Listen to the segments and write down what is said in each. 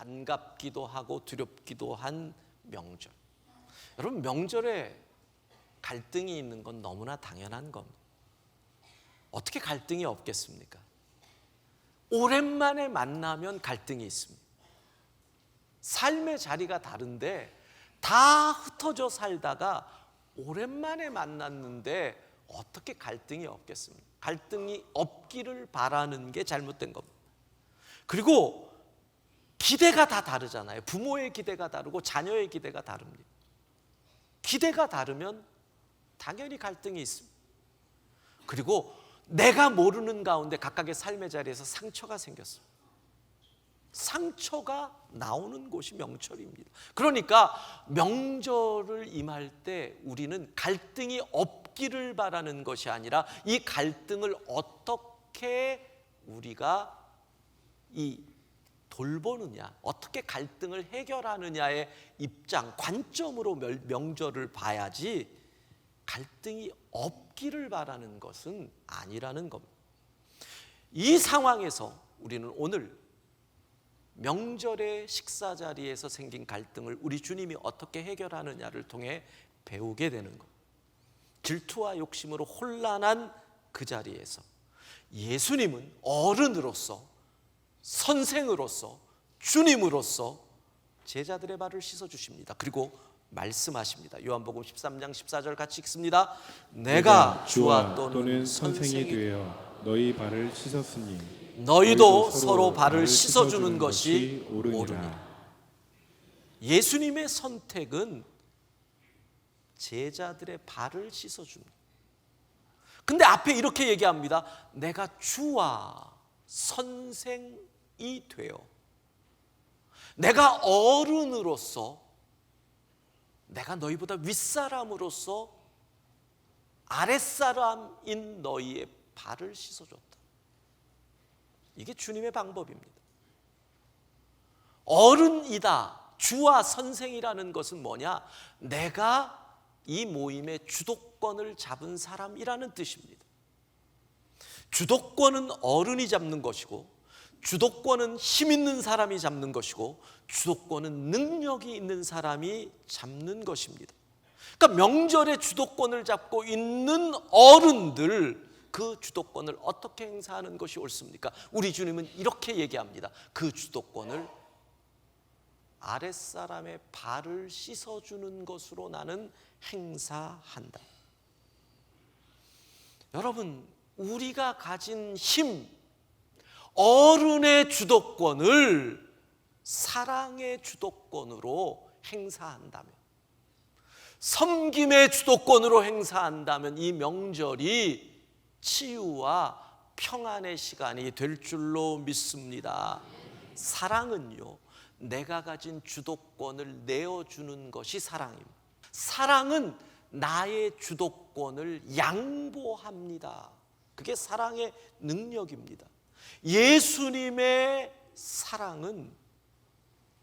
반갑기도 하고 두렵기도 한 명절. 여러분 명절에 갈등이 있는 건 너무나 당연한 겁니다. 어떻게 갈등이 없겠습니까? 오랜만에 만나면 갈등이 있습니다. 삶의 자리가 다른데 다 흩어져 살다가 오랜만에 만났는데 어떻게 갈등이 없겠습니까? 갈등이 없기를 바라는 게 잘못된 겁니다. 그리고 기대가 다 다르잖아요. 부모의 기대가 다르고 자녀의 기대가 다릅니다. 기대가 다르면 당연히 갈등이 있습니다. 그리고 내가 모르는 가운데 각각의 삶의 자리에서 상처가 생겼습니다. 상처가 나오는 곳이 명철입니다. 그러니까 명절을 임할 때 우리는 갈등이 없기를 바라는 것이 아니라 이 갈등을 어떻게 우리가 이 돌보느냐, 어떻게 갈등을 해결하느냐의 입장, 관점으로 멸- 명절을 봐야지 갈등이 없기를 바라는 것은 아니라는 겁니다. 이 상황에서 우리는 오늘 명절의 식사 자리에서 생긴 갈등을 우리 주님이 어떻게 해결하느냐를 통해 배우게 되는 것. 질투와 욕심으로 혼란한 그 자리에서 예수님은 어른으로서 선생으로서 주님으로서 제자들의 발을 씻어 주십니다. 그리고 말씀하십니다. 요한복음 13장 14절 같이 읽습니다. 내가 주와 또는 선생이 되어 너희 발을 씻었으니 너희도 서로 발을 씻어 주는 것이 옳으니라. 예수님의 선택은 제자들의 발을 씻어 줍니다. 근데 앞에 이렇게 얘기합니다. 내가 주와 선생이 되어 내가 어른으로서 내가 너희보다 윗사람으로서 아랫사람인 너희의 발을 씻어줬다. 이게 주님의 방법입니다. 어른이다. 주와 선생이라는 것은 뭐냐? 내가 이 모임의 주도권을 잡은 사람이라는 뜻입니다. 주도권은 어른이 잡는 것이고, 주도권은 힘 있는 사람이 잡는 것이고, 주도권은 능력이 있는 사람이 잡는 것입니다. 그러니까 명절에 주도권을 잡고 있는 어른들, 그 주도권을 어떻게 행사하는 것이 옳습니까? 우리 주님은 이렇게 얘기합니다. 그 주도권을 아랫사람의 발을 씻어주는 것으로 나는 행사한다. 여러분, 우리가 가진 힘, 어른의 주도권을 사랑의 주도권으로 행사한다면, 섬김의 주도권으로 행사한다면 이 명절이 치유와 평안의 시간이 될 줄로 믿습니다. 사랑은요, 내가 가진 주도권을 내어주는 것이 사랑입니다. 사랑은 나의 주도권을 양보합니다. 그게 사랑의 능력입니다. 예수님의 사랑은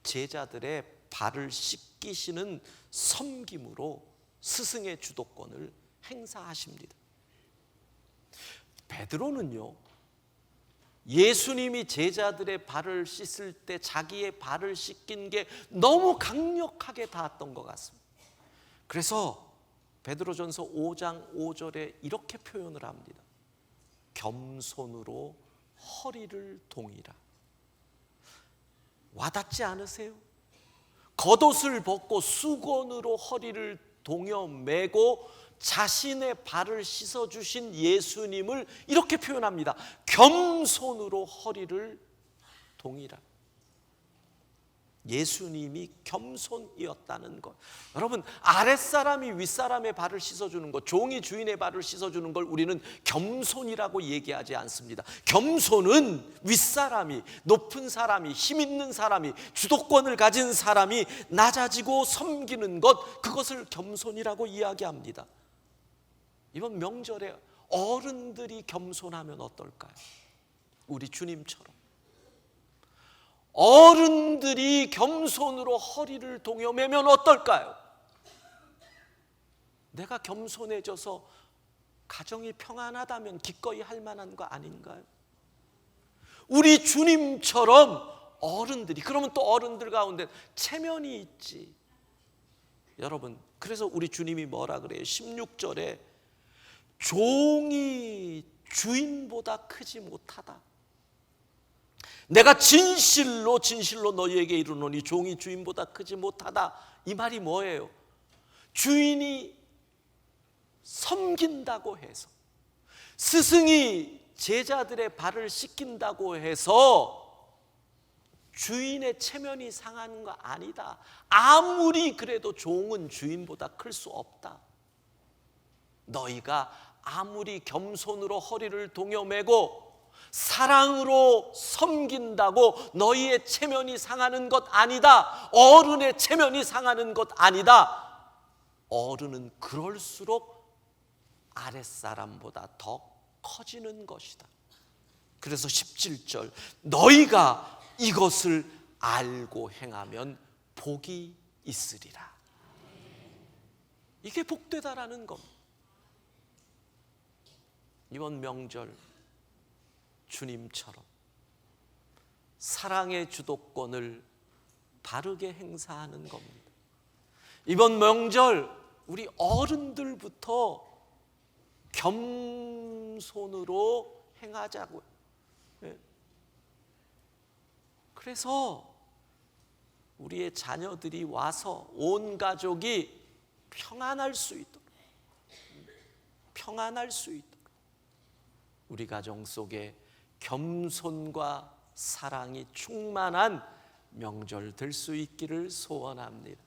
제자들의 발을 씻기시는 섬김으로 스승의 주도권을 행사하십니다. 베드로는요. 예수님이 제자들의 발을 씻을 때 자기의 발을 씻긴 게 너무 강력하게 닿았던 것 같습니다. 그래서 베드로전서 5장 5절에 이렇게 표현을 합니다. 겸손으로 허리를 동이라. 와닿지 않으세요? 겉옷을 벗고 수건으로 허리를 동여 매고 자신의 발을 씻어 주신 예수님을 이렇게 표현합니다. 겸손으로 허리를 동이라. 예수님이 겸손이었다는 것. 여러분, 아랫사람이 윗사람의 발을 씻어주는 것, 종이 주인의 발을 씻어주는 걸 우리는 겸손이라고 얘기하지 않습니다. 겸손은 윗사람이, 높은 사람이, 힘 있는 사람이, 주도권을 가진 사람이 낮아지고 섬기는 것, 그것을 겸손이라고 이야기합니다. 이번 명절에 어른들이 겸손하면 어떨까요? 우리 주님처럼. 어른들이 겸손으로 허리를 동여매면 어떨까요? 내가 겸손해져서 가정이 평안하다면 기꺼이 할 만한 거 아닌가요? 우리 주님처럼 어른들이 그러면 또 어른들 가운데 체면이 있지. 여러분, 그래서 우리 주님이 뭐라 그래요? 16절에 종이 주인보다 크지 못하다. 내가 진실로 진실로 너희에게 이르노니 종이 주인보다 크지 못하다. 이 말이 뭐예요? 주인이 섬긴다고 해서 스승이 제자들의 발을 씻긴다고 해서 주인의 체면이 상하는 거 아니다. 아무리 그래도 종은 주인보다 클 수 없다. 너희가 아무리 겸손으로 허리를 동여매고 사랑으로 섬긴다고 너희의 체면이 상하는 것 아니다. 어른의 체면이 상하는 것 아니다. 어른은 그럴수록 아랫사람보다 더 커지는 것이다. 그래서 17절 너희가 이것을 알고 행하면 복이 있으리라. 이게 복되다라는 겁니다. 이번 명절 주님처럼 사랑의 주도권을 바르게 행사하는 겁니다. 이번 명절 우리 어른들부터 겸손으로 행하자고요. 예. 그래서 우리의 자녀들이 와서 온 가족이 평안할 수 있도록 평안할 수 있도록 우리 가정 속에 겸손과 사랑이 충만한 명절 될 수 있기를 소원합니다.